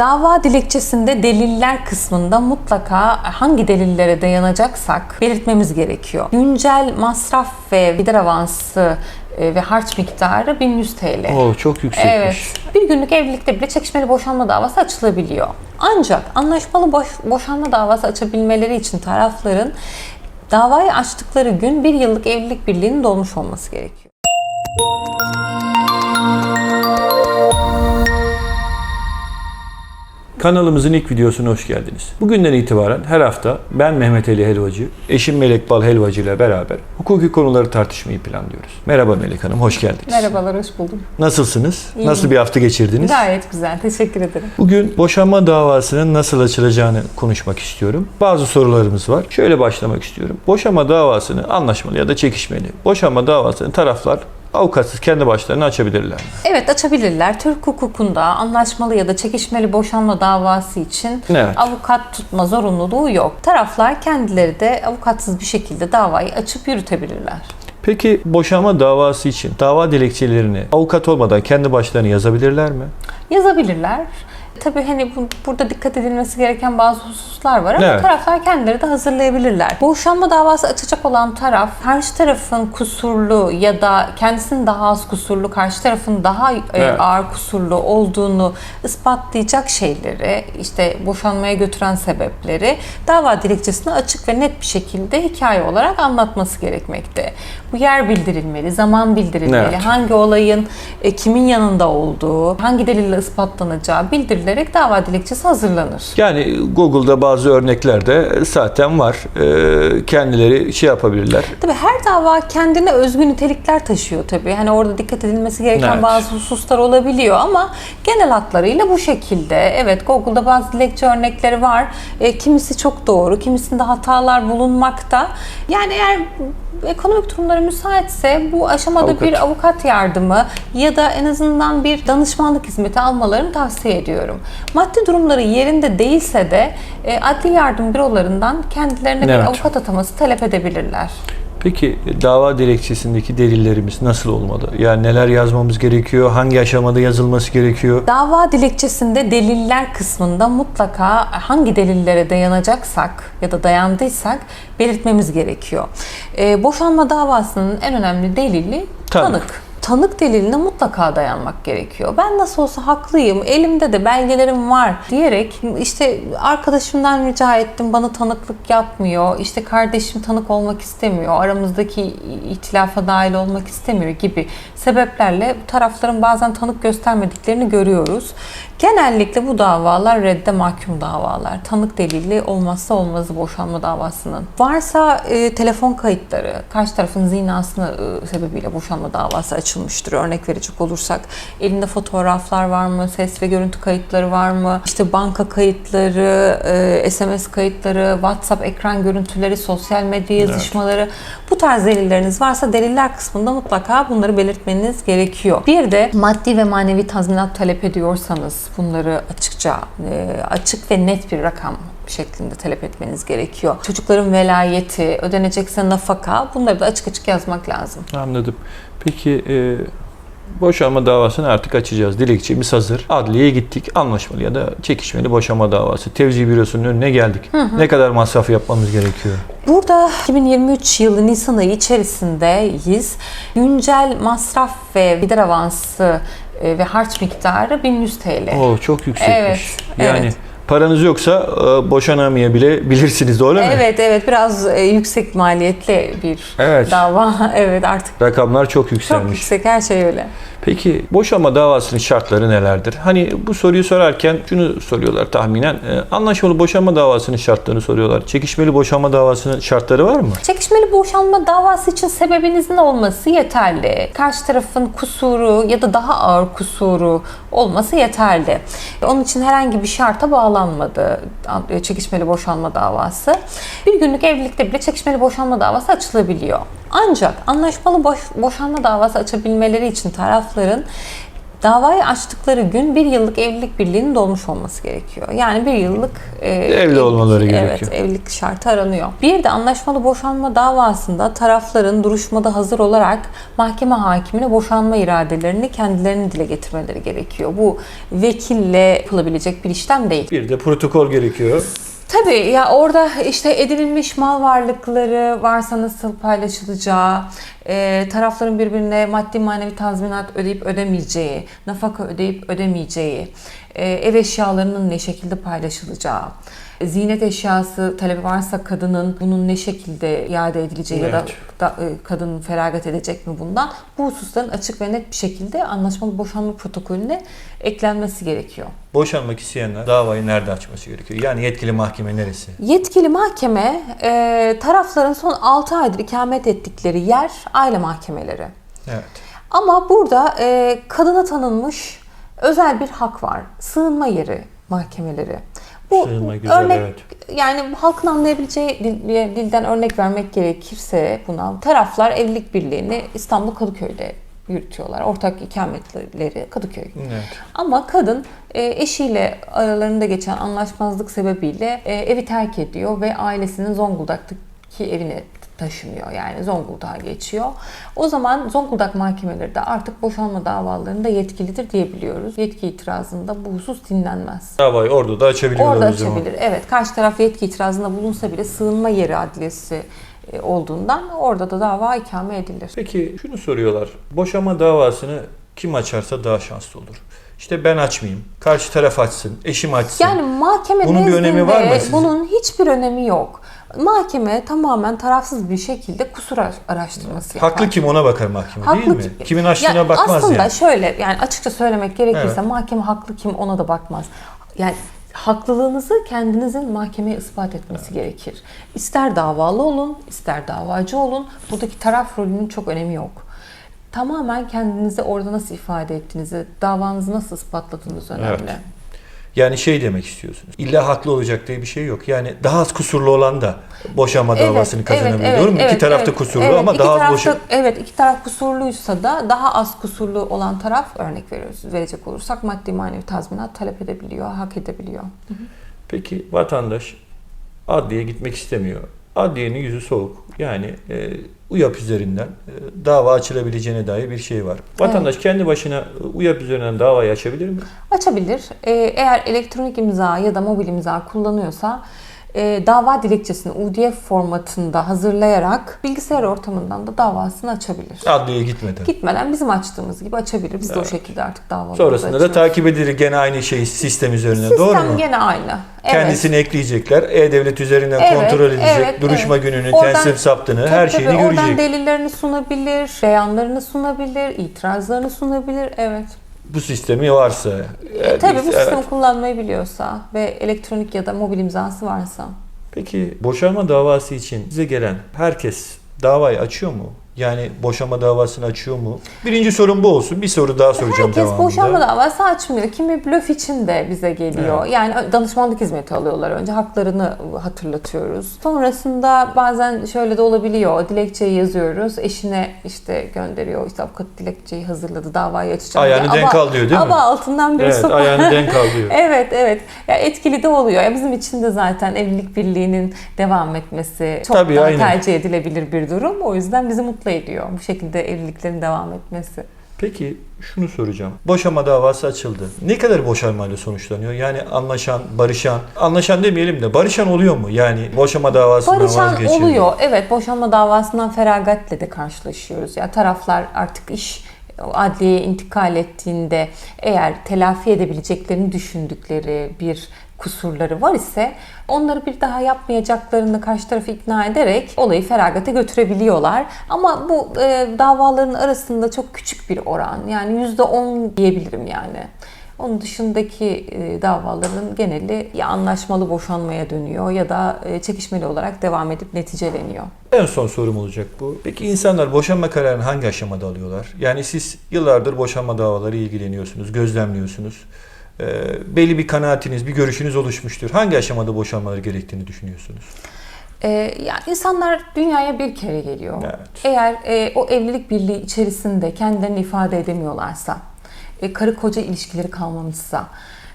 Dava dilekçesinde deliller kısmında mutlaka hangi delillere dayanacaksak belirtmemiz gerekiyor. Güncel masraf ve gider avansı e, ve harç miktarı 1100 TL. Oo çok yüksekmiş. Evet. Bir günlük evlilikte bile çekişmeli boşanma davası açılabiliyor. Ancak anlaşmalı boş, boşanma davası açabilmeleri için tarafların davayı açtıkları gün bir yıllık evlilik birliğinin dolmuş olması gerekiyor. Kanalımızın ilk videosuna hoş geldiniz. Bugünden itibaren her hafta ben Mehmet Ali Helvacı, eşim Melek Bal Helvacı ile beraber hukuki konuları tartışmayı planlıyoruz. Merhaba Melek Hanım, hoş geldiniz. Merhabalar, hoş buldum. Nasılsınız? İyiyim. Nasıl bir hafta geçirdiniz? Gayet güzel, teşekkür ederim. Bugün boşanma davasının nasıl açılacağını konuşmak istiyorum. Bazı sorularımız var. Şöyle başlamak istiyorum. Boşanma davasını anlaşmalı ya da çekişmeli. Boşanma davasını taraflar avukatsız kendi başlarına açabilirler. Evet açabilirler. Türk hukukunda anlaşmalı ya da çekişmeli boşanma davası için Evet. avukat tutma zorunluluğu yok. Taraflar kendileri de avukatsız bir şekilde davayı açıp yürütebilirler. Peki boşanma davası için dava dilekçelerini avukat olmadan kendi başlarına yazabilirler mi? Yazabilirler. Tabii hani bu, burada dikkat edilmesi gereken bazı hususlar var ama Evet. taraflar kendileri de hazırlayabilirler. Boşanma davası açacak olan taraf karşı tarafın kusurlu ya da kendisinin daha az kusurlu, karşı tarafın daha e, Evet. ağır kusurlu olduğunu ispatlayacak şeyleri, işte boşanmaya götüren sebepleri dava dilekçesine açık ve net bir şekilde hikaye olarak anlatması gerekmekte. Bu yer bildirilmeli, zaman bildirilmeli, Evet. hangi olayın e, kimin yanında olduğu, hangi delille ispatlanacağı bildirilerek dava dilekçesi hazırlanır. Yani Google'da bazı örneklerde zaten var. Ee, kendileri şey yapabilirler. Tabii her dava kendine özgü nitelikler taşıyor tabii. Hani orada dikkat edilmesi gereken Evet. bazı hususlar olabiliyor ama genel hatlarıyla bu şekilde. Evet Google'da bazı dilekçe örnekleri var. E, kimisi çok doğru, kimisinde hatalar bulunmakta. Yani eğer ekonomik durumları müsaitse bu aşamada Avukat. bir avukat yardımı ya da en azından bir danışmanlık hizmeti almalarını tavsiye ediyorum. Maddi durumları yerinde değilse de e, adli yardım bürolarından kendilerine bir Evet. avukat ataması talep edebilirler. Peki dava dilekçesindeki delillerimiz nasıl olmalı? Yani neler yazmamız gerekiyor? Hangi aşamada yazılması gerekiyor? Dava dilekçesinde deliller kısmında mutlaka hangi delillere dayanacaksak ya da dayandıysak belirtmemiz gerekiyor. Ee, boşanma davasının en önemli delili Tanık. tanık. Tanık deliline mutlaka dayanmak gerekiyor. Ben nasıl olsa haklıyım, elimde de belgelerim var diyerek işte arkadaşımdan rica ettim bana tanıklık yapmıyor, işte kardeşim tanık olmak istemiyor, aramızdaki ihtilafa dahil olmak istemiyor gibi sebeplerle tarafların bazen tanık göstermediklerini görüyoruz. Genellikle bu davalar redde mahkum davalar. Tanık delili olmazsa olmazı boşanma davasının. Varsa e, telefon kayıtları, karşı tarafın zinasını e, sebebiyle boşanma davası açılmıştır. Örnek verecek olursak elinde fotoğraflar var mı, ses ve görüntü kayıtları var mı, işte banka kayıtları, e, SMS kayıtları, WhatsApp ekran görüntüleri, sosyal medya yazışmaları bu tarz delilleriniz varsa deliller kısmında mutlaka bunları belirtmeniz gerekiyor. Bir de maddi ve manevi tazminat talep ediyorsanız bunları açıkça, e, açık ve net bir rakam şeklinde talep etmeniz gerekiyor. Çocukların velayeti, ödenecekse nafaka bunları da açık açık yazmak lazım. Anladım. Peki e, boşanma davasını artık açacağız. Dilekçemiz hazır. Adliyeye gittik. Anlaşmalı ya da çekişmeli boşanma davası. Tevzi bürosunun önüne geldik. Ne kadar masraf yapmamız gerekiyor? Burada 2023 yılı Nisan ayı içerisindeyiz. Güncel masraf ve gider avansı e, ve harç miktarı 1100 TL. Oo çok yüksekmiş. Evet, Yani evet. Paranız yoksa e, boşanamayabilirsiniz doğru mu? Evet evet biraz e, yüksek maliyetli bir Evet. dava. Evet artık Rakamlar çok çok yükselmiş. yüksek her şey öyle. Peki boşanma davasının şartları nelerdir? Hani bu soruyu sorarken şunu soruyorlar tahminen. e, Anlaşmalı boşanma davasının şartlarını soruyorlar. Çekişmeli boşanma davasının şartları var mı? Çekişmeli boşanma davası için sebebinizin olması yeterli. Karşı tarafın kusuru ya da daha ağır kusuru olması yeterli. Onun için herhangi bir şarta bağlanmadı e, çekişmeli boşanma davası. Bir günlük evlilikte bile çekişmeli boşanma davası açılabiliyor. Ancak anlaşmalı boş, boşanma davası açabilmeleri için tarafların Davayı açtıkları gün bir yıllık evlilik birliğinin dolmuş olması gerekiyor. Yani bir yıllık e, evlilik- olmaları gerekiyor. Evet, evlilik şartı aranıyor. Bir de anlaşmalı boşanma davasında tarafların duruşmada hazır olarak mahkeme hakimine boşanma iradelerini kendilerinin dile getirmeleri gerekiyor. Bu vekille yapılabilecek bir işlem değil. Bir de protokol gerekiyor. Tabii ya orada işte edinilmiş mal varlıkları varsa nasıl paylaşılacağı, e, tarafların birbirine maddi manevi tazminat ödeyip ödemeyeceği, nafaka ödeyip ödemeyeceği, e, ev eşyalarının ne şekilde paylaşılacağı, ziynet eşyası talebi varsa kadının bunun ne şekilde iade edileceği ya da Evet. da, e, kadın feragat edecek mi bundan? Bu hususların açık ve net bir şekilde anlaşmalı boşanma protokolüne eklenmesi gerekiyor. Boşanmak isteyenler davayı nerede açması gerekiyor? Yani yetkili mahkeme neresi? Yetkili mahkeme e, tarafların son 6 aydır ikamet ettikleri yer aile mahkemeleri. Evet. Ama burada e, kadına tanınmış özel bir hak var. Sığınma yeri mahkemeleri. Bu Sığınma güzel, örnek evet. yani halkın anlayabileceği dil- dilden örnek vermek gerekirse buna taraflar evlilik birliğini İstanbul Kadıköy'de yürütüyorlar. Ortak ikametleri Kadıköy. Evet. Ama kadın e, eşiyle aralarında geçen anlaşmazlık sebebiyle e, evi terk ediyor ve ailesinin Zonguldak'taki evine taşınıyor. Yani Zonguldak'a geçiyor. O zaman Zonguldak mahkemeleri de artık boşanma davalarında yetkilidir diyebiliyoruz. Yetki itirazında bu husus dinlenmez. Davayı orada da açabiliyorlar Orada açabilir. Evet. Karşı taraf yetki itirazında bulunsa bile sığınma yeri adliyesi e, olduğundan orada da dava ikame edilir. Peki şunu soruyorlar. Boşanma davasını kim açarsa daha şanslı olur. İşte ben açmayayım. Karşı taraf açsın. Eşim açsın. Yani mahkeme Bunun bir önemi var mı sizce? Bunun hiçbir önemi yok. Mahkeme tamamen tarafsız bir şekilde kusur ara- araştırması yapar. Haklı kim ona bakar mahkeme Haklı değil mi? kim? Kimin açtığına Yani bakmaz aslında yani. şöyle yani açıkça söylemek gerekirse Evet. mahkeme haklı kim ona da bakmaz. Yani haklılığınızı kendinizin mahkemeye ispat etmesi gerekir. İster davalı olun, ister davacı olun. Buradaki taraf rolünün çok önemi yok. Tamamen kendinizi orada nasıl ifade ettiğinizi, davanızı nasıl ispatladığınız önemli. Evet. Yani şey demek istiyorsunuz. İlla haklı olacak diye bir şey yok. Yani daha az kusurlu olan da boşanma davasını kazanabiliyor. Doğru mu? iki taraf da kusurlu evet. ama daha az da- Evet, iki taraf kusurluysa da daha az kusurlu olan taraf örnek veriyoruz. Verecek olursak maddi manevi tazminat talep edebiliyor, hak edebiliyor. Peki vatandaş adliyeye gitmek istemiyor. Adliyenin yüzü soğuk. Yani e, UYAP üzerinden e, dava açılabileceğine dair bir şey var. Vatandaş kendi başına e, UYAP üzerinden davayı açabilir mi? Açabilir. Ee, eğer elektronik imza ya da mobil imza kullanıyorsa e, dava dilekçesini UDF formatında hazırlayarak bilgisayar ortamından da davasını açabilir. Adliyeye gitmeden. Gitmeden bizim açtığımız gibi açabilir. Biz de o şekilde artık davalarımızı Sonrasında da açıyoruz. takip edilir gene aynı şey sistem üzerinden. Sistem Doğru mu? gene aynı. Evet. Kendisini ekleyecekler. E-Devlet üzerinden Evet, kontrol edecek. evet, duruşma evet. gününü, Oradan- tensip saptığını, Tabii her tabii, şeyini Oradan görecek. delillerini sunabilir, beyanlarını sunabilir, itirazlarını sunabilir. Evet. Bu sistemi varsa. E, tabii bu evet. sistemi kullanmayı biliyorsa ve elektronik ya da mobil imzası varsa. Peki boşanma davası için size gelen herkes davayı açıyor mu? Yani boşanma davasını açıyor mu? Birinci sorun bu olsun. Bir soru daha soracağım Herkes devamında. boşanma davası açmıyor. Kimi blöf için de bize geliyor. Evet. Yani danışmanlık hizmeti alıyorlar önce. Haklarını hatırlatıyoruz. Sonrasında bazen şöyle de olabiliyor. Dilekçeyi yazıyoruz. Eşine işte gönderiyor. İşte avukat dilekçeyi hazırladı. Davayı açacağım. Ayağını diye. denk Ama- al diyor değil mi? Ama altından bir Evet, sopa. ayağını denk alıyor. Evet evet. Ya etkili de oluyor. Ya bizim için de zaten evlilik birliğinin devam etmesi çok Tabii, aynen. tercih edilebilir bir durum. O yüzden bizi mutlu ediyor bu şekilde evliliklerin devam etmesi. Peki şunu soracağım. Boşanma davası açıldı. Ne kadar boşanmayla sonuçlanıyor? Yani anlaşan, barışan, anlaşan demeyelim de barışan oluyor mu? Yani boşanma davasından Barışan vazgeçiyor. oluyor. Evet boşanma davasından feragatle de karşılaşıyoruz. Ya taraflar artık iş adliyeye intikal ettiğinde eğer telafi edebileceklerini düşündükleri bir kusurları var ise onları bir daha yapmayacaklarını karşı tarafı ikna ederek olayı feragate götürebiliyorlar. Ama bu e, davaların arasında çok küçük bir oran. Yani %10 diyebilirim yani. Onun dışındaki e, davaların geneli ya anlaşmalı boşanmaya dönüyor ya da e, çekişmeli olarak devam edip neticeleniyor. En son sorum olacak bu. Peki insanlar boşanma kararını hangi aşamada alıyorlar? Yani siz yıllardır boşanma davaları ilgileniyorsunuz, gözlemliyorsunuz. Ee, belli bir kanaatiniz, bir görüşünüz oluşmuştur. Hangi aşamada boşanmaları gerektiğini düşünüyorsunuz? E, yani insanlar dünyaya bir kere geliyor. Evet. Eğer e, o evlilik birliği içerisinde kendilerini ifade edemiyorlarsa e, karı koca ilişkileri kalmamışsa,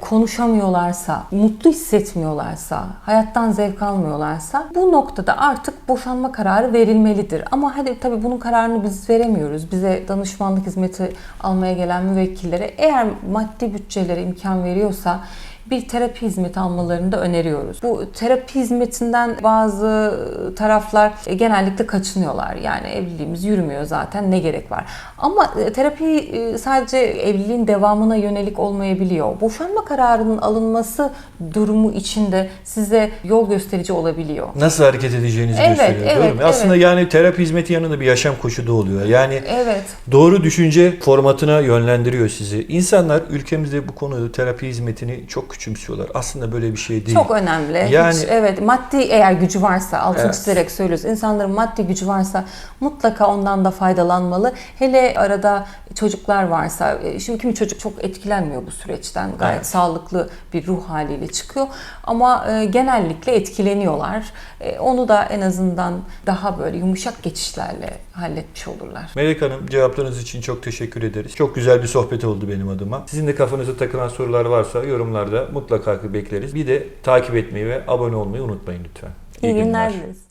konuşamıyorlarsa, mutlu hissetmiyorlarsa, hayattan zevk almıyorlarsa bu noktada artık boşanma kararı verilmelidir. Ama hadi tabii bunun kararını biz veremiyoruz. Bize danışmanlık hizmeti almaya gelen müvekkillere eğer maddi bütçeleri imkan veriyorsa bir terapi hizmeti almalarını da öneriyoruz. Bu terapi hizmetinden bazı taraflar e, genellikle kaçınıyorlar. Yani evliliğimiz yürümüyor zaten ne gerek var. Ama e, terapi e, sadece evliliğin devamına yönelik olmayabiliyor. Boşanma kararının alınması durumu içinde size yol gösterici olabiliyor. Nasıl hareket edeceğinizi Evet, gösteriyor. evet, mu? Aslında evet. yani terapi hizmeti yanında bir yaşam koçu da oluyor. Yani Evet. doğru düşünce formatına yönlendiriyor sizi. İnsanlar ülkemizde bu konuda terapi hizmetini çok küçümsüyorlar. Aslında böyle bir şey değil. Çok önemli. Yani- Hiç, evet maddi eğer gücü varsa altını Evet. çizerek söylüyoruz. İnsanların maddi gücü varsa mutlaka ondan da faydalanmalı. Hele arada çocuklar varsa e, şimdi kimi çocuk çok etkilenmiyor bu süreçten. Gayet Evet. sağlıklı bir ruh haliyle çıkıyor. Ama e, genellikle etkileniyorlar. E, onu da en azından daha böyle yumuşak geçişlerle halletmiş olurlar. Melek Hanım cevaplarınız için çok teşekkür ederiz. Çok güzel bir sohbet oldu benim adıma. Sizin de kafanıza takılan sorular varsa yorumlarda mutlaka bekleriz. Bir de takip etmeyi ve abone olmayı unutmayın lütfen. İyi günler dileriz.